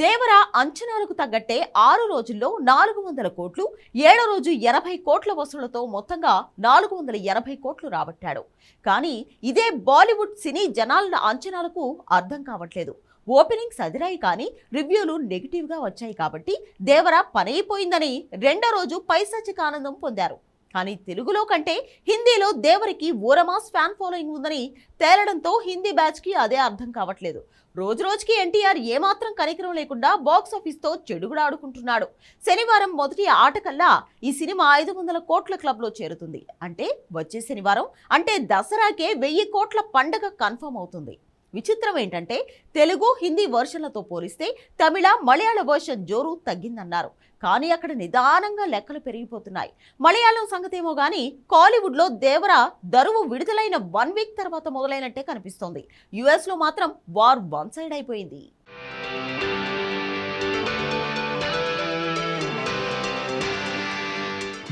దేవర అంచనాలకు తగ్గట్టే ఆరు రోజుల్లో నాలుగు వందల కోట్లు ఏడో రోజు ఎనభై కోట్ల వసూళ్ళతో మొత్తంగా నాలుగు వందల ఎనభై కోట్లు రాబట్టాడు. కానీ ఇదే బాలీవుడ్ సినీ జనాల అంచనాలకు అర్థం కావట్లేదు. ఓపెనింగ్స్ అదిరాయి కానీ రివ్యూలు నెగిటివ్గా వచ్చాయి కాబట్టి దేవర పనైపోయిందని రెండో రోజు పైశాచిక ఆనందం పొందారు. కానీ తెలుగులో కంటే హిందీలో దేవరికి ఓరమాస్ ఫ్యాన్ ఫాలోయింగ్ ఉందని తేలడంతో హిందీ బ్యాచ్కి అదే అర్థం కావట్లేదు. రోజు రోజుకి ఎన్టీఆర్ ఏమాత్రం కనికరం లేకుండా బాక్స్ ఆఫీస్తో చెడుగుడు ఆడుకుంటున్నాడు. శనివారం మొదటి ఆట కల్లా ఈ సినిమా ఐదు వందల కోట్ల క్లబ్లో చేరుతుంది. అంటే వచ్చే శనివారం అంటే దసరాకే వెయ్యి కోట్ల పండగ కన్ఫర్మ్ అవుతుంది. విచిత్రం ఏంటంటే తెలుగు హిందీ వర్షన్లతో పోలిస్తే తమిళ మలయాళ వర్షన్ జోరు తగ్గిందన్నారు. కానీ అక్కడ నిదానంగా లెక్కలు పెరిగిపోతున్నాయి. మలయాళం సంగతేమో కానీ కాలీవుడ్లో దేవర దరువు విడుదలైన వన్ వీక్ తర్వాత మొదలైనట్టే కనిపిస్తోంది. యుఎస్లో మాత్రం వార్ వన్ సైడ్ అయిపోయింది.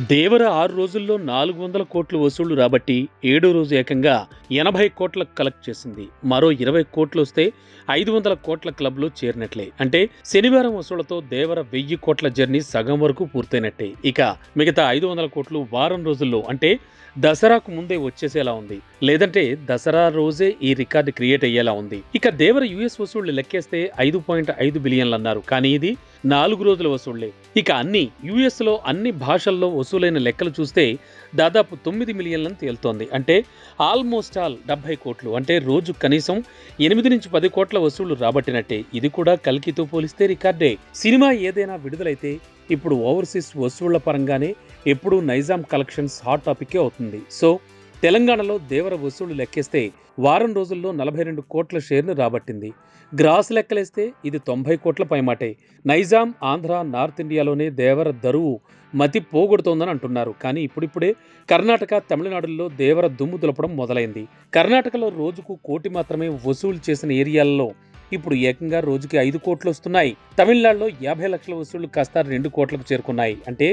దేవర ఆరు రోజుల్లో నాలుగు వందల కోట్లు వసూళ్ళు రాబట్టి ఏడో రోజు ఏకంగా ఎనభై కోట్ల కలెక్ట్ చేసింది. మరో ఇరవై కోట్లు వస్తే ఐదు వందల కోట్ల క్లబ్లో చేరినట్లే. అంటే శనివారం వసూళ్ళతో దేవర వెయ్యి కోట్ల జర్నీ సగం వరకు పూర్తయినట్టే. ఇక మిగతా ఐదు వందల కోట్లు వారం రోజుల్లో అంటే దసరాకు ముందే వచ్చేసేలా ఉంది. లేదంటే దసరా రోజే ఈ రికార్డు క్రియేట్ అయ్యేలా ఉంది. ఇక దేవర యుఎస్ వసూళ్ళు లెక్కేస్తే ఐదు పాయింట్ ఐదు బిలియన్లు అన్నారు. కానీ ఇది నాలుగు రోజుల వసూళ్ళే. ఇక అన్ని యుఎస్లో అన్ని భాషల్లో వసూలైన లెక్కలు చూస్తే దాదాపు తొమ్మిది మిలియన్లను తేలుతోంది. అంటే ఆల్మోస్ట్ ఆల్ డెబ్బై కోట్లు. అంటే రోజు కనీసం ఎనిమిది నుంచి పది కోట్ల వసూళ్ళు రాబట్టినట్టే. ఇది కూడా కల్కితో పోలిస్తే రికార్డే. సినిమా ఏదైనా విడుదలైతే ఇప్పుడు ఓవర్సీస్ వసూళ్ళ పరంగానే ఎప్పుడూ నైజాం కలెక్షన్స్ హాట్ టాపికే అవుతుంది. సో తెలంగాణలో దేవర వసూళ్ళు లెక్కేస్తే వారం రోజుల్లో నలభై రెండు కోట్ల షేర్ను రాబట్టింది. గ్రాస్ లెక్కలేస్తే ఇది తొంభై కోట్ల పైమాటే. నైజాం ఆంధ్ర నార్త్ ఇండియాలోనే దేవర దరువు మతి పోగొడుతోందని అంటున్నారు. కానీ ఇప్పుడిప్పుడే కర్ణాటక తమిళనాడులో దేవర దుమ్ము దులపడం మొదలైంది. కర్ణాటకలో రోజుకు కోటి మాత్రమే వసూలు చేసిన ఏరియాల్లో ఇప్పుడు ఏకంగా రోజుకి ఐదు కోట్లు వస్తున్నాయి. తమిళనాడులో యాభై లక్షల వసూళ్ళు కాస్త రెండు కోట్లకు చేరుకున్నాయి. అంటే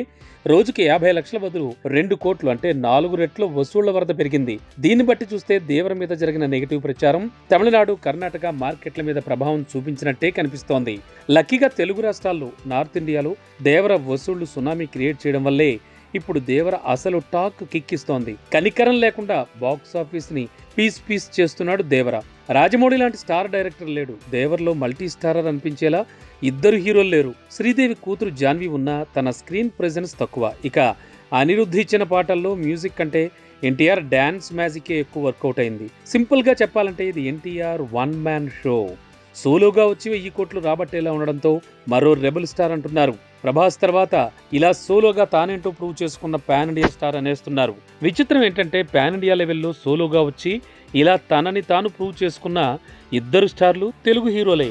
రోజుకి యాభై లక్షల బదులు రెండు కోట్లు అంటే నాలుగు రెట్లు వసూళ్ళ వరద పెరిగింది. దీన్ని బట్టి చూస్తే దేవర మీద జరిగిన నెగిటివ్ ప్రచారం తమిళనాడు కర్ణాటక మార్కెట్ల మీద ప్రభావం చూపించినట్టే కనిపిస్తోంది. లక్కీగా తెలుగు రాష్ట్రాల్లో నార్త్ ఇండియాలో దేవర వసూళ్ళు సునామీ క్రియేట్ చేయడం వల్లే ఇప్పుడు దేవర అసలు టాక్ కిక్కిస్తోంది. కనికరం లేకుండా బాక్స్ ఆఫీస్ని పీస్ పీస్ చేస్తున్నాడు దేవర. రాజమౌళి లాంటి స్టార్ డైరెక్టర్ లేడు. దేవర్లో మల్టీ స్టారర్ అనిపించేలా ఇద్దరు హీరోలు లేరు. శ్రీదేవి కూతురు జాన్వి ఉన్నా తన స్క్రీన్ ప్రెజెన్స్ తక్కువ. ఇక అనిరుద్ధి ఇచ్చిన పాటల్లో మ్యూజిక్ కంటే ఎన్టీఆర్ డ్యాన్స్ మ్యాజికే ఎక్కువ వర్కౌట్ అయింది. సింపుల్గా చెప్పాలంటే ఇది ఎన్టీఆర్ వన్ మ్యాన్ షో. సోలోగా వచ్చి వెయ్యి కోట్లు రాబట్టేలా ఉండడంతో మరో రెబల్ స్టార్ అంటున్నారు. ప్రభాస్ తర్వాత ఇలా సోలోగా తానేంటో ప్రూవ్ చేసుకున్న పాన్ ఇండియా స్టార్ అనేస్తున్నారు. విచిత్రం ఏంటంటే పాన్ ఇండియా లెవెల్లో సోలోగా వచ్చి ఇలా తనని తాను ప్రూవ్ చేసుకున్న ఇద్దరు స్టార్లు తెలుగు హీరోలే.